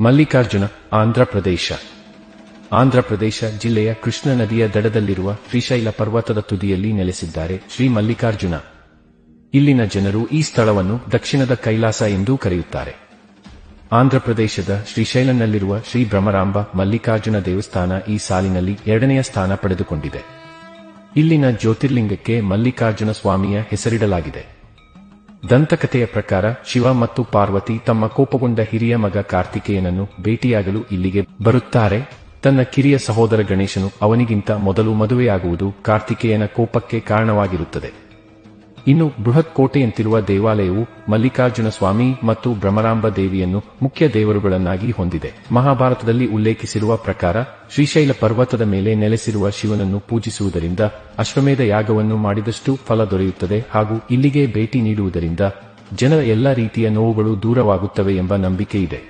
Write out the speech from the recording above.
ಮಲ್ಲಿಕಾರ್ಜುನ ಆಂಧ್ರಪ್ರದೇಶ ಆಂಧ್ರಪ್ರದೇಶ ಜಿಲ್ಲೆಯ ಕೃಷ್ಣ ನದಿಯ ದಡದಲ್ಲಿರುವ ಶ್ರೀಶೈಲ ಪರ್ವತದ ತುದಿಯಲ್ಲಿ ನೆಲೆಸಿದ್ದಾರೆ ಶ್ರೀ ಮಲ್ಲಿಕಾರ್ಜುನ. ಇಲ್ಲಿನ ಜನರು ಈ ಸ್ಥಳವನ್ನು ದಕ್ಷಿಣದ ಕೈಲಾಸ ಎಂದೂ ಕರೆಯುತ್ತಾರೆ. ಆಂಧ್ರಪ್ರದೇಶದ ಶ್ರೀಶೈಲನಲ್ಲಿರುವ ಶ್ರೀ ಭ್ರಮರಾಂಬ ಮಲ್ಲಿಕಾರ್ಜುನ ದೇವಸ್ಥಾನ ಈ ಸಾಲಿನಲ್ಲಿ ಎರಡನೆಯ ಸ್ಥಾನ ಪಡೆದುಕೊಂಡಿದೆ. ಇಲ್ಲಿನ ಜ್ಯೋತಿರ್ಲಿಂಗಕ್ಕೆ ಮಲ್ಲಿಕಾರ್ಜುನ ಸ್ವಾಮಿಯ ಹೆಸರಿಡಲಾಗಿದೆ. ದಂತಕಥೆಯ ಪ್ರಕಾರ ಶಿವ ಮತ್ತು ಪಾರ್ವತಿ ತಮ್ಮ ಕೋಪಗೊಂಡ ಹಿರಿಯ ಮಗ ಕಾರ್ತಿಕೇಯನನ್ನು ಭೇಟಿಯಾಗಲು ಇಲ್ಲಿಗೆ ಬರುತ್ತಾರೆ. ತನ್ನ ಕಿರಿಯ ಸಹೋದರ ಗಣೇಶನು ಅವನಿಗಿಂತ ಮೊದಲು ಮದುವೆಯಾಗುವುದು ಕಾರ್ತಿಕೇಯನ ಕೋಪಕ್ಕೆ ಕಾರಣವಾಗಿರುತ್ತದೆ. ಇನ್ನು ಬೃಹತ್ ಕೋಟೆಯಂತಿರುವ ದೇವಾಲಯವು ಮಲ್ಲಿಕಾರ್ಜುನ ಸ್ವಾಮಿ ಮತ್ತು ಭ್ರಮರಾಂಬ ದೇವಿಯನ್ನು ಮುಖ್ಯ ದೇವರುಗಳನ್ನಾಗಿ ಹೊಂದಿದೆ. ಮಹಾಭಾರತದಲ್ಲಿ ಉಲ್ಲೇಖಿಸಿರುವ ಪ್ರಕಾರ, ಶ್ರೀಶೈಲ ಪರ್ವತದ ಮೇಲೆ ನೆಲೆಸಿರುವ ಶಿವನನ್ನು ಪೂಜಿಸುವುದರಿಂದ ಅಶ್ವಮೇಧ ಯಾಗವನ್ನು ಮಾಡಿದಷ್ಟು ಫಲ ದೊರೆಯುತ್ತದೆ ಹಾಗೂ ಇಲ್ಲಿಗೆ ಭೇಟಿ ನೀಡುವುದರಿಂದ ಜನರ ಎಲ್ಲ ರೀತಿಯ ನೋವುಗಳು ದೂರವಾಗುತ್ತವೆ ಎಂಬ ನಂಬಿಕೆ ಇದೆ